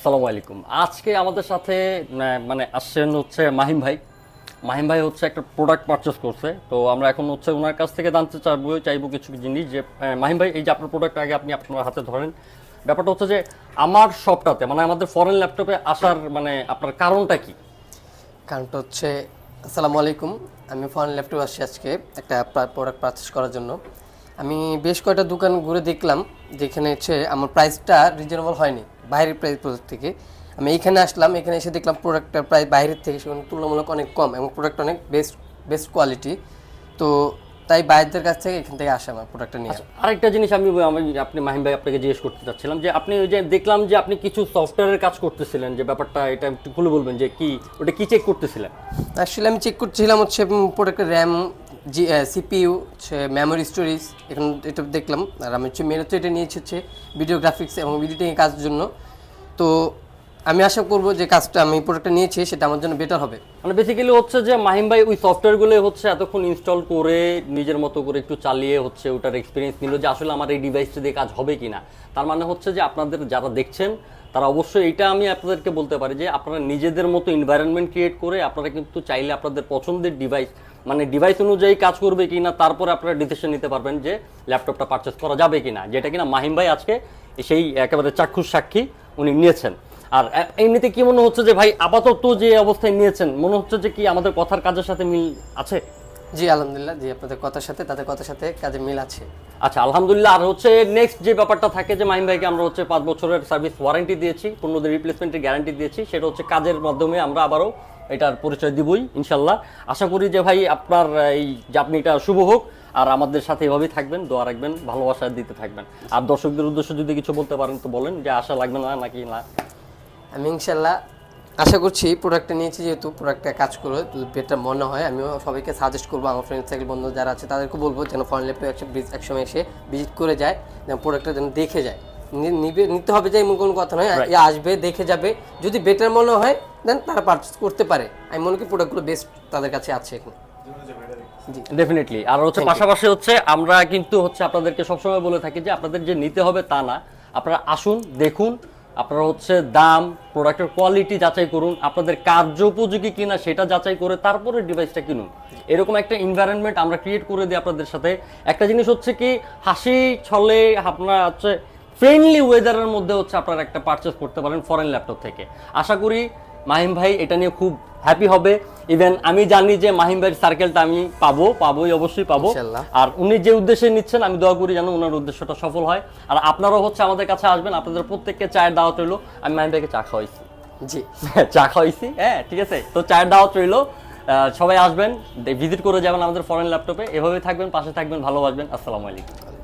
আসসালামু আলাইকুম। আজকে আমাদের সাথে মানে আসছেন হচ্ছে মাহিম ভাই। মাহিম ভাই হচ্ছে একটা প্রোডাক্ট পারচেস করছে। তো আমরা এখন হচ্ছে ওনার কাছ থেকে জানতে চাইব চাইব কিছু জিনিস যে মাহিম ভাই, এই যে আপনার প্রোডাক্ট আগে আপনি আপনার হাতে ধরেন। ব্যাপারটা হচ্ছে যে, আমার শপটাতে মানে আমাদের ফরেন ল্যাপটপে আসার মানে আপনার কারণটা কি? কারণটা হচ্ছে, আসসালামু আলাইকুম। আমি ফরেন ল্যাপটপ আসছি আজকে একটা প্রোডাক্ট পারচেস করার জন্য। আমি বেশ কয়েকটা দোকান ঘুরে দেখলাম। যেখানে হচ্ছে আমার প্রাইসটা রিজনেবল হয়নি। বাইরের প্রাইস প্রোডাক্ট থেকে। আমি এইখানে আসলাম, এখানে এসে দেখলাম প্রোডাক্টটা প্রাইস বাইরের থেকে, সেখানে তুলনামূলক অনেক কম এবং প্রোডাক্ট অনেক বেস্ট বেস্ট কোয়ালিটি তো তাই বাইরের কাছ থেকে এখান থেকে আসে আমার প্রোডাক্টটা নিয়ে। আরেকটা জিনিস আমি আমি আপনি মাহিম ভাই আপনাকে জিজ্ঞেস করতে চাচ্ছিলাম যে আপনি ওই যে দেখলাম যে আপনি কিছু সফটওয়্যারের কাজ করতেছিলেন যে ব্যাপারটা এটা একটু খুলে বলবেন যে কি ওটা কি চেক করতেছিলেন? আসলে আমি চেক করছিলাম হচ্ছে প্রোডাক্টের র্যাম জি সিপিইউ হচ্ছে মেমোরি স্টোরেজ এখন এটা দেখলাম। আর আমি হচ্ছে মেন হচ্ছে এটা নিয়েছি হচ্ছে ভিডিও গ্রাফিক্স এবং এডিটিংয়ের কাজের জন্য। তো আমি আশা করব যে কাজটা আমি প্রোডাক্টটা নিয়েছি, সেটা আমার জন্য বেটার হবে। মানে বেসিক্যালি হচ্ছে যে মাহিম ভাই ওই সফটওয়্যারগুলো হচ্ছে এতক্ষণ ইনস্টল করে নিজের মতো করে একটু চালিয়ে হচ্ছে ওটার এক্সপিরিয়েন্স নিল যে আসলে আমার এই ডিভাইসটা দিয়ে কাজ হবে কি না তার মানে হচ্ছে যে আপনাদের যারা দেখছেন, তারা অবশ্যই এটা আমি আপনাদেরকে বলতে পারি যে আপনারা নিজেদের মতো এনভায়রনমেন্ট ক্রিয়েট করে আপনারা কিন্তু চাইলে আপনাদের পছন্দের ডিভাইস মানে ডিভাইস অনুযায়ী কাজ করবে কি না তারপরে আপনারা ডিসিশন নিতে পারবেন যে ল্যাপটপটা পারচেস করা যাবে কিনা। যেটা কিনা মাহিম ভাই আজকে সেই একেবারে চাক্ষুষ সাক্ষী উনি নিয়েছেন। আর এমনিতে কি মনে হচ্ছে যে ভাই আপাতত যে অবস্থায় নিয়েছেন মনে হচ্ছে যে কি আমাদের কথার কাজের সাথে মিল আছে? জি আলহামদুলিল্লাহ জি আপনাদের কথার সাথে তাদের কথার সাথে কাজে মিল আছে। আচ্ছা আলহামদুলিল্লাহ আর হচ্ছে নেক্সট যে ব্যাপারটা থাকে যে মাহিম ভাইকে আমরা হচ্ছে পাঁচ বছরের সার্ভিস ওয়ারেন্টি দিয়েছি পণ্যদের রিপ্লেসমেন্টের গ্যারান্টি দিয়েছি সেটা হচ্ছে কাজের মাধ্যমে আমরা আবারও এটার পরিচয় দিবই ইনশাল্লাহ। আশা করি যে ভাই আপনার এই যে আপনি এটা শুভ হোক আর আমাদের সাথে এভাবেই থাকবেন দোয়া রাখবেন ভালোবাসা দিতে থাকবেন। আর দর্শকদের উদ্দেশ্যে যদি কিছু বলতে পারেন তো বলেন যে আশা লাগবে না নাকি না? আমি ইনশাল্লাহ আশা করছি প্রোডাক্টটা নিয়েছি যেহেতু প্রোডাক্টটা কাজ করে যদি বেটার মনে হয় আমিও সবাইকে সাজেস্ট করব আমার ফ্রেন্ড সার্কেল বন্ধু যারা আছে তাদেরকে বলব যেন ফরেন ল্যাপটপ একসময় এসে ভিজিট করে যায় যেন প্রোডাক্টটা যেন দেখে যায়। নিবে নিতে হবে যে এমন কোনো কথা নয় এ আসবে দেখে যাবে যদি বেটার মনে হয় দেন তারা পারচেস করতে পারে। আমি মনে করি প্রোডাক্টগুলো বেস্ট তাদের কাছে আছে এখন। ডেফিনেটলি আর হচ্ছে পাশাপাশি হচ্ছে আমরা কিন্তু হচ্ছে আপনাদেরকে সবসময় বলে থাকি যে আপনাদের যে নিতে হবে তা না আপনারা আসুন দেখুন আপনারা হচ্ছে দাম প্রোডাক্টের কোয়ালিটি যাচাই করুন, আপনাদের কার্য উপযোগী কিনা সেটা যাচাই করে তারপরে ডিভাইসটা কিনুন। এরকম একটা এনভায়রনমেন্ট আমরা ক্রিয়েট করে দিই আপনাদের সাথে। একটা জিনিস হচ্ছে কি, হাসি ছলে আপনার হচ্ছে ফ্রেন্ডলি ওয়েদারের মধ্যে হচ্ছে আপনারা একটা পারচেস করতে পারেন ফরেন ল্যাপটপ থেকে। আশা করি মাহিম ভাই, এটা নিয়ে খুব হ্যাপি হবে। ইভেন আমি জানি যে মাহিম ভাইয়ের সার্কেলটা আমি পাবো পাবোই অবশ্যই পাবো। আর উনি যে উদ্দেশ্যে নিচ্ছেন আমি দোয়া করি যেন ওনার উদ্দেশ্যটা সফল হয়। আর আপনারাও হচ্ছে আমাদের কাছে আসবেন আপনাদের প্রত্যেককে চায়ের দাওয়াত রইল। আমি মাহিম ভাইকে চা খাওয়াইছি। জি। চা খাওয়াইছি। হ্যাঁ ঠিক আছে। তো চায়ের দাওয়াত রইল। আহ, সবাই আসবেন ভিজিট করে যাবেন আমাদের ফরেন ল্যাপটপে এভাবে থাকবেন পাশে থাকবেন ভালোবাসবেন। আসসালামু আলাইকুম।